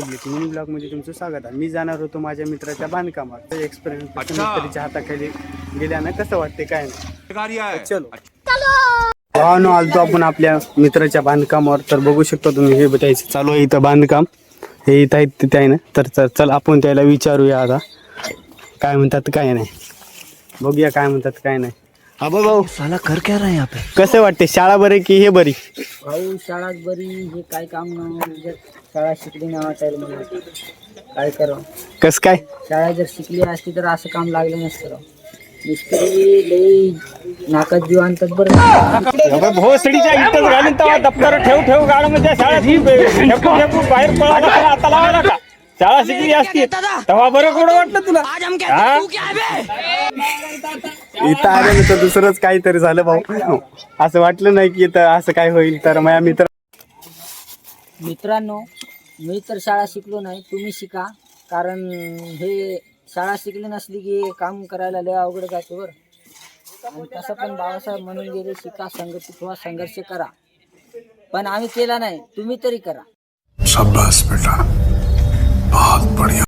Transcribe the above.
Public mini ब्लॉगमध्ये तुमचं स्वागत आहे. मी जाणार होतो माझ्या मित्राच्या बांधकामात. एक्सपिरियन्स अच्छा. मिस्त्रीच्या हाताखाली गेल्यानं कसं वाटते काय नाही. चलो. भावानो आलतो आपण आपल्या मित्राच्या बांधकामावर. तर बघू शकतो तुम्ही हे त्याचं चालू आहे इथं बांधकाम. हे इथं आहेत तिथे आहे ना. तर तर चल आपण त्याला विचारूया आता. काय म्हणतात काय नाही. बघूया काय म्हणतात काय नाही. हा बघ भाऊ. साला कर क्या रहा है यहाँ पे? कसं वाटते? शाळा बरी की हे बरी? भाऊ शाळा बरी हे काय काम नाही. जर शाळा शिकली नाही वाटायला मला. काय करावं? कसं काय? शाळा जर शिकली असती तर असं काम लागलं नसतं राव. मिस्त्री लई नाकात जीव आणतात बरं. भोसडीच्या इथंच घालून तेव्हा दप्तर ठेव ठेव गाडीमध्ये शाळेत फेकू फेकू बाहेर पळाला आता लावायला का शाळा शिकली असती तेव्हा बरं कोण वाटलं तुला? हा? इथं आलं तर दुसरंच काहीतरी झालं भाऊ. असं वाटलं नाही की इथं असं काय होईल. तर माझ्या मित्र मित्रांनो मी तर शाळा शिकलो नाही तुम्ही शिका. कारण हे शाळा शिकली नसली की काम करायला लय अवघड जाते बरं. आणि तसं पण बाबासाहेब म्हणून गेले शिका संघटित व्हा संघर्ष करा. पण आम्ही केला नाही तुम्ही तरी करा. बेटा. बहुत बढ़िया.